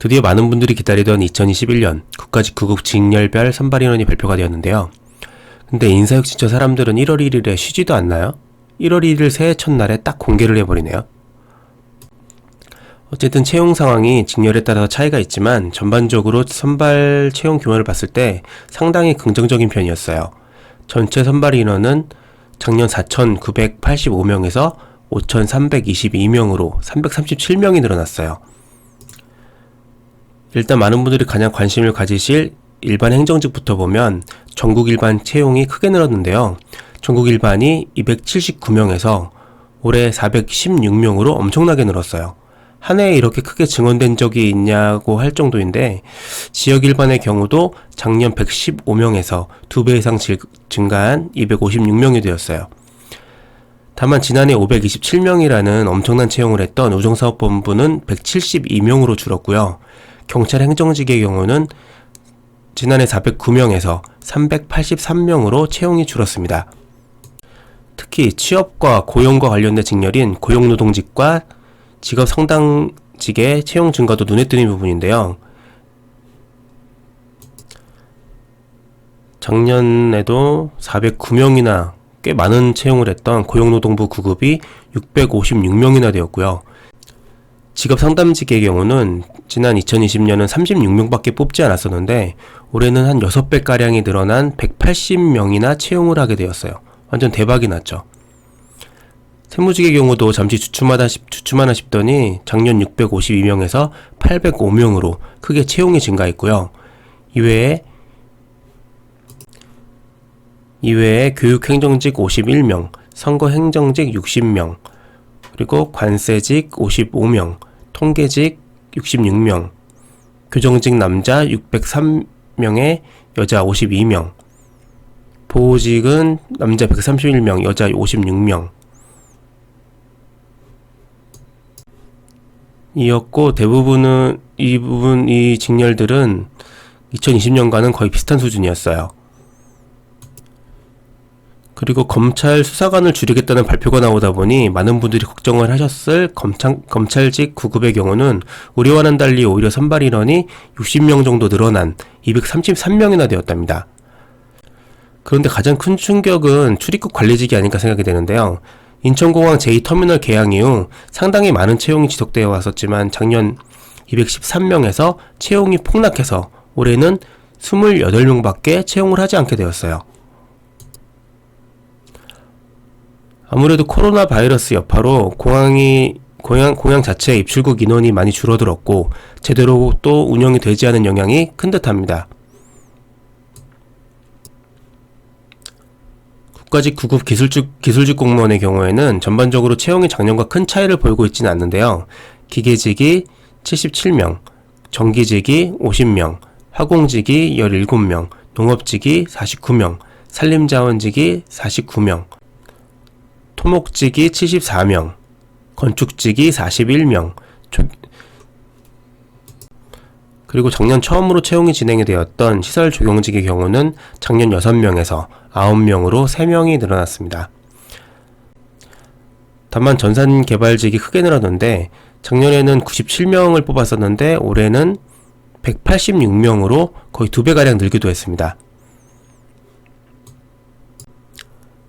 드디어 많은 분들이 기다리던 2021년 국가직구급 직렬별 선발 인원이 발표가 되었는데요. 근데 인사육 지처 사람들은 1월 1일에 쉬지도 않나요? 1월 1일 새해 첫날에 딱 공개를 해버리네요. 어쨌든 채용 상황이 직렬에 따라서 차이가 있지만 전반적으로 선발 채용 규모를 봤을 때 상당히 긍정적인 편이었어요. 전체 선발 인원은 작년 4,985명에서 5,322명으로 337명이 늘어났어요. 일단 많은 분들이 가장 관심을 가지실 일반 행정직부터 보면 전국 일반 채용이 크게 늘었는데요. 전국 일반이 279명에서 올해 416명으로 엄청나게 늘었어요. 한 해에 이렇게 크게 증원된 적이 있냐고 할 정도인데 지역 일반의 경우도 작년 115명에서 2배 이상 질- 증가한 256명이 되었어요. 다만 지난해 527명이라는 엄청난 채용을 했던 우정사업본부는 172명으로 줄었고요. 경찰 행정직의 경우는 지난해 409명에서 383명으로 채용이 줄었습니다. 특히 취업과 고용과 관련된 직렬인 고용노동직과 직업 상당직의 채용 증가도 눈에 띄는 부분인데요. 작년에도 409명이나 꽤 많은 채용을 했던 고용노동부 구급이 656명이나 되었고요. 직업 상담직의 경우는 지난 2020년은 36명밖에 뽑지 않았었는데 올해는 한 6배가량이 늘어난 180명이나 채용을 하게 되었어요. 완전 대박이 났죠. 세무직의 경우도 잠시 주춤하다 싶, 주춤하나 싶더니 작년 652명에서 805명으로 크게 채용이 증가했고요. 이외에 이외에 교육행정직 51명, 선거행정직 60명, 그리고 관세직 55명, 통계직 66명, 교정직 남자 603명에 여자 52명, 보호직은 남자 131명, 여자 56명, 이었고 대부분은 이 부분 이 직렬들은 2020년과는 거의 비슷한 수준이었어요. 그리고 검찰 수사관을 줄이겠다는 발표가 나오다 보니 많은 분들이 걱정을 하셨을 검찰, 검찰직 구급의 경우는 우리와는 달리 오히려 선발 인원이 60명 정도 늘어난 233명이나 되었답니다. 그런데 가장 큰 충격은 출입국 관리직이 아닐까 생각이 되는데요. 인천공항 제2터미널 개항 이후 상당히 많은 채용이 지속되어 왔었지만 작년 213명에서 채용이 폭락해서 올해는 28명밖에 채용을 하지 않게 되었어요. 아무래도 코로나 바이러스 여파로 공항이 공항, 공항 자체의 입출국 인원이 많이 줄어들었고 제대로 또 운영이 되지 않은 영향이 큰 듯합니다. 국가직 구급 기술직, 기술직 공무원의 경우에는 전반적으로 채용이 작년과 큰 차이를 보이고 있지는 않는데요. 기계직이 77명, 전기직이 50명, 화공직이 17명, 농업직이 49명, 산림자원직이 49명, 토목직이 74명, 건축직이 41명, 조- 그리고 작년 처음으로 채용이 진행이 되었던 시설 조경직의 경우는 작년 6명에서 9명으로 3명이 늘어났습니다. 다만 전산 개발직이 크게 늘었는데 작년에는 97명을 뽑았었는데 올해는 186명으로 거의 두 배가량 늘기도 했습니다.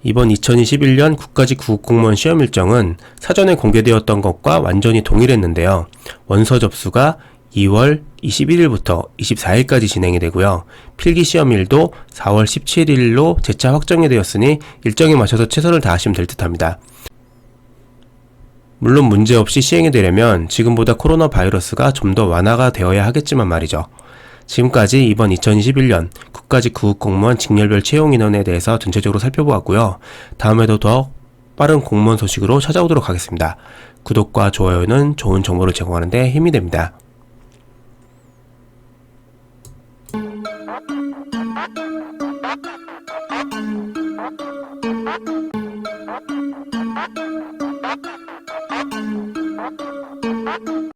이번 2021년 국가직 구급공무원 시험 일정은 사전에 공개되었던 것과 완전히 동일했는데요. 원서 접수가 2월 21일부터 24일까지 진행이 되고요. 필기 시험일도 4월 17일로 재차 확정이 되었으니 일정에 맞춰서 최선을 다하시면 될 듯합니다. 물론 문제 없이 시행이 되려면 지금보다 코로나 바이러스가 좀 더 완화가 되어야 하겠지만 말이죠. 지금까지 이번 2021년 국가직 구급 공무원 직렬별 채용 인원에 대해서 전체적으로 살펴보았고요. 다음에도 더 빠른 공무원 소식으로 찾아오도록 하겠습니다. 구독과 좋아요는 좋은 정보를 제공하는 데 힘이 됩니다.